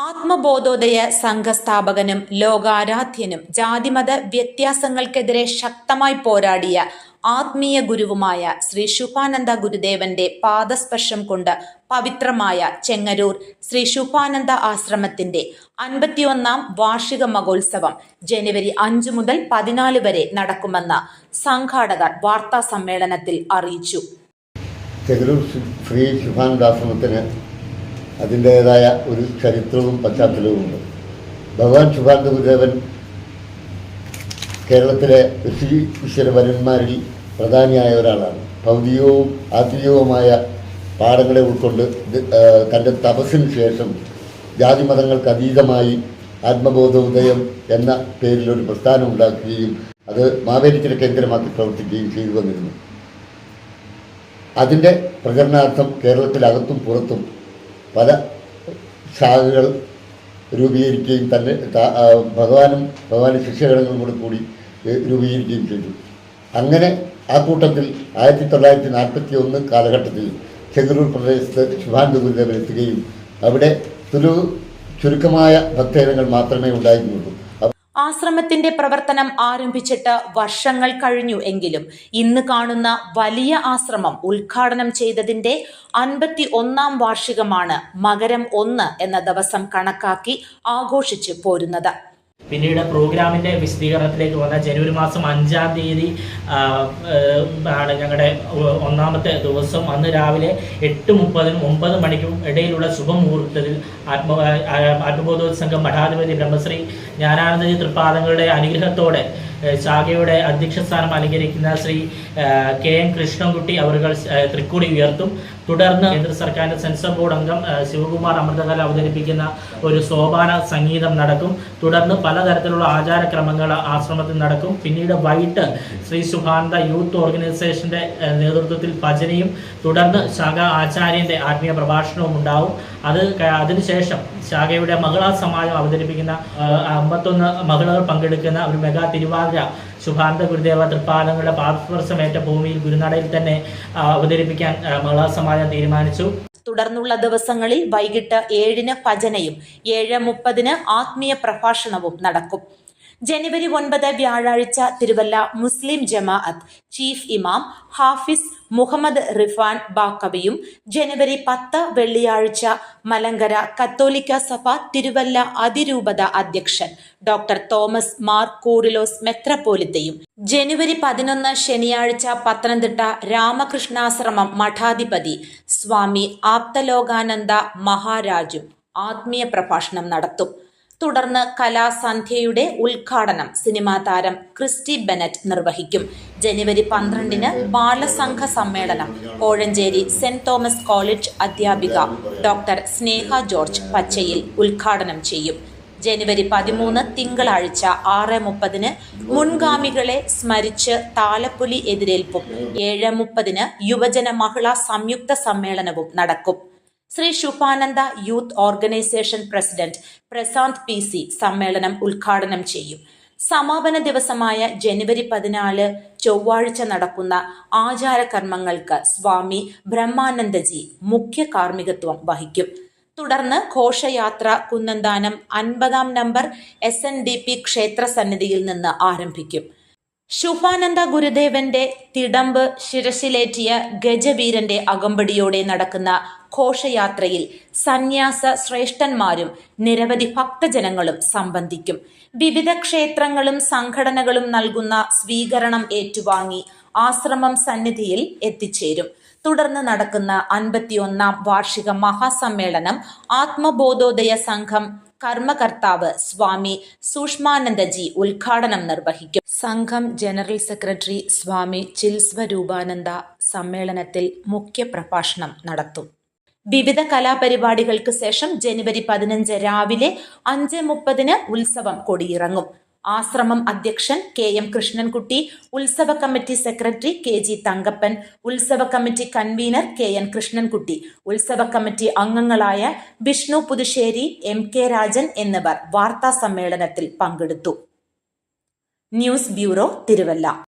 ആത്മബോധോദയ സംഘസ്ഥാപകനും ലോകാരാധ്യനും ജാതിമത വ്യത്യാസങ്ങൾക്കെതിരെ ശക്തമായി പോരാടിയ ആത്മീയ ഗുരുവുമായ ശ്രീ ശുഭാനന്ദ ഗുരുദേവന്റെ പാദസ്പർശം കൊണ്ട് പവിത്രമായ ചെങ്ങരൂർ ശ്രീ ശുഭാനന്ദ ആശ്രമത്തിന്റെ അൻപത്തിയൊന്നാം വാർഷിക മഹോത്സവം ജനുവരി അഞ്ച് മുതൽ പതിനാല് വരെ നടക്കുമെന്ന് സംഘാടകർ വാർത്താ സമ്മേളനത്തിൽ അറിയിച്ചു ശ്രീ ശുഭാനന്ദാശ്രമത്തിന് അതിന്റേതായ ഒരു ചരിത്രവും പശ്ചാത്തലവുമുണ്ട്. ഭഗവാൻ ശുഭാനന്ദ ഗുരുദേവൻ കേരളത്തിലെ ഋഷി ഈശ്വരവരന്മാരിൽ പ്രധാനിയായ ഒരാളാണ്. ഭൗതികവും ആത്മീയവുമായ പാഠങ്ങളെ ഉൾക്കൊണ്ട് തന്റെ തപസ്സിന് ശേഷം ജാതിമതങ്ങൾക്ക് അതീതമായി ആത്മബോധോദയം എന്ന പേരിലൊരു പ്രസ്ഥാനം ഉണ്ടാക്കുകയും അത് മാവേലിക്കര കേന്ദ്രമാക്കി പ്രവർത്തിക്കുകയും ചെയ്തു വന്നിരുന്നു. അതിന്റെ പ്രചരണാർത്ഥം കേരളത്തിലകത്തും പുറത്തും പല ശാഖകൾ രൂപീകരിക്കുകയും തന്നെ ഭഗവാനും ഭഗവാന്റെ ശിക്ഷകളും കൂടെ രൂപീകരിക്കുകയും ചെയ്തു. അങ്ങനെ ആ കൂട്ടത്തിൽ ആയിരത്തി തൊള്ളായിരത്തി നാൽപ്പത്തി ഒന്ന് കാലഘട്ടത്തിൽ ചെങ്ങന്നൂർ പ്രദേശത്ത് ശുഭാന്ത ഗുരുദേവൻ എത്തുകയും അവിടെ തുലു ചുരുക്കമായ ഭക്തജനങ്ങൾ മാത്രമേ ഉണ്ടായിരുന്നുള്ളൂ. ആശ്രമത്തിന്റെ പ്രവർത്തനം ആരംഭിച്ചിട്ട് വർഷങ്ങൾ കഴിഞ്ഞു എങ്കിലും ഇന്ന് കാണുന്ന വലിയ ആശ്രമം ഉദ്ഘാടനം ചെയ്തതിന്റെ അൻപത്തി ഒന്നാം വാർഷികമാണ് മകരം ഒന്ന് എന്ന ദിവസം കണക്കാക്കി ആഘോഷിച്ചു പോരുന്നത്. പിന്നീട് പ്രോഗ്രാമിന്റെ വിശദീകരണത്തിലേക്ക് വന്ന ജനുവരി മാസം അഞ്ചാം തീയതി ആണ് ഞങ്ങളുടെ ഒന്നാമത്തെ ദിവസം. അന്ന് രാവിലെ എട്ട് മുപ്പതിനും ഒമ്പത് മണിക്കും ഇടയിലുള്ള ശുഭമുഹൂർത്തത്തിൽ ആത്മ ആ, ആത്മബോധോത്സവ സംഘം മഠാധിപതി ബ്രഹ്മശ്രീ ജ്ഞാനാനന്ദജി തൃപ്പാദങ്ങളുടെ അനുഗ്രഹത്തോടെ ശാഖയുടെ അധ്യക്ഷ സ്ഥാനം അലങ്കരിക്കുന്ന ശ്രീ കെ എം കൃഷ്ണൻകുട്ടി അവർ തൃക്കുടി ഉയർത്തും. തുടർന്ന് കേന്ദ്ര സർക്കാരിന്റെ സെൻസർ ബോർഡ് അംഗം ശിവകുമാർ അമൃതകല അവതരിപ്പിക്കുന്ന ഒരു സോപാന സംഗീതം നടക്കും. തുടർന്ന് പലതരത്തിലുള്ള ആചാരക്രമങ്ങൾ ആശ്രമത്തിൽ നടക്കും. പിന്നീട് വൈകിട്ട് ശ്രീ സുഭാനന്ദ യൂത്ത് ഓർഗനൈസേഷന്റെ നേതൃത്വത്തിൽ ഭജനയും തുടർന്ന് ശാഖ ആചാര്യന്റെ ആത്മീയ പ്രഭാഷണവും ഉണ്ടാവും. അത് അതിനുശേഷം ശാഖയുടെ മഹിളാ സമാജം അവതരിപ്പിക്കുന്ന അമ്പത്തൊന്ന് മഹിളകൾ പങ്കെടുക്കുന്ന ഒരു മെഗാ തിരുവാതിര ശുഭാനന്ദ ഗുരുദേവ തൃപ്പാദങ്ങളുടെ പാദസ്പർശമേറ്റ ഭൂമിയിൽ ഗുരുനടയിൽ തന്നെ അവതരിപ്പിക്കാൻ മഹിളാ സമാജം തീരുമാനിച്ചു. തുടർന്നുള്ള ദിവസങ്ങളിൽ വൈകിട്ട് ഏഴിന് ഭജനയും ഏഴ് മുപ്പതിന് ആത്മീയ പ്രഭാഷണവും നടക്കും. ജനുവരി ഒൻപത് വ്യാഴാഴ്ച തിരുവല്ല മുസ്ലിം ജമാഅത്ത് ചീഫ് ഇമാം ഹാഫിസ് മുഹമ്മദ് റിഫാൻ ബാക്കവിയും ജനുവരി പത്ത് വെള്ളിയാഴ്ച മലങ്കര കത്തോലിക്ക സഭ തിരുവല്ല അതിരൂപത അധ്യക്ഷൻ ഡോക്ടർ തോമസ് മാർ കൂറിലോസ് മെത്രപ്പോലിത്തയും. ജനുവരി പതിനൊന്ന് ശനിയാഴ്ച പത്തനംതിട്ട രാമകൃഷ്ണാശ്രമം മഠാധിപതി സ്വാമി ആപ്തലോകാനന്ദ മഹാരാജും ആത്മീയ പ്രഭാഷണം നടത്തും. തുടർന്ന് കലാസന്ധ്യയുടെ ഉദ്ഘാടനം സിനിമാ താരം ക്രിസ്റ്റി ബെനറ്റ് നിർവഹിക്കും. ജനുവരി പന്ത്രണ്ടിന് ബാലസംഘ സമ്മേളനം കോഴഞ്ചേരി സെന്റ് തോമസ് കോളേജ് അധ്യാപിക ഡോക്ടർ സ്നേഹ ജോർജ് പച്ചയിൽ ഉദ്ഘാടനം ചെയ്യും. ജനുവരി പതിമൂന്ന് തിങ്കളാഴ്ച ആറ് മുപ്പതിന് മുൻഗാമികളെ സ്മരിച്ച് താലപ്പൊലി എതിരേൽപ്പും ഏഴ് മുപ്പതിന് യുവജന മഹിളാ സംയുക്ത സമ്മേളനവും നടക്കും. Shri Subhananda youth organisation president Prashanth P C സമ്മേളനം ഉദ്ഘാടനം ചെയ്യും. സമാപന ദിവസമായ ജനുവരി പതിനാല് ചൊവ്വാഴ്ച നടക്കുന്ന ആചാരകർമ്മങ്ങൾക്ക് സ്വാമി ബ്രഹ്മാനന്ദജി മുഖ്യ കാർമ്മികത്വം വഹിക്കും. തുടർന്ന് ഘോഷയാത്ര കുന്നന്താനം അൻപതാം number S N D P ക്ഷേത്ര സന്നിധിയിൽ നിന്ന് ആരംഭിക്കും. ശുഭാനന്ദ ഗുരുദേവന്റെ തിടമ്പ് ശിരസിലേറ്റിയ ഗജവീരന്റെ അകമ്പടിയോടെ നടക്കുന്ന ഘോഷയാത്രയിൽ സന്യാസ ശ്രേഷ്ഠന്മാരും നിരവധി ഭക്തജനങ്ങളും സംബന്ധിക്കും. വിവിധ ക്ഷേത്രങ്ങളും സംഘടനകളും നൽകുന്ന സ്വീകരണം ഏറ്റുവാങ്ങി ആശ്രമം സന്നിധിയിൽ എത്തിച്ചേരും. തുടർന്ന് നടക്കുന്ന അൻപത്തിയൊന്നാം വാർഷിക മഹാസമ്മേളനം ആത്മബോധോദയ സംഘം കർമ്മകർത്താവ് സ്വാമി സൂഷ്മാനന്ദജി ഉദ്ഘാടനം നിർവഹിക്കും. സംഘം ജനറൽ സെക്രട്ടറി സ്വാമി ചിൽസ്വരൂപാനന്ദ സമ്മേളനത്തിൽ മുഖ്യപ്രഭാഷണം നടത്തും. വിവിധ കലാപരിപാടികൾക്ക് ശേഷം ജനുവരി പതിനഞ്ച് രാവിലെ അഞ്ച് മുപ്പതിന് ഉത്സവം കൊടിയിറങ്ങും. ആശ്രമം അധ്യക്ഷൻ കെ എം കൃഷ്ണൻകുട്ടി ഉത്സവ committee secretary K G Thankappan ഉത്സവ committee convener K N Krishnankutty ഉത്സവ കമ്മിറ്റി അംഗങ്ങളായ വിഷ്ണു പുതുശ്ശേരി എം കെ രാജൻ എന്നിവർ വാർത്താ സമ്മേളനത്തിൽ പങ്കെടുത്തു. News bureau Thiruvalla.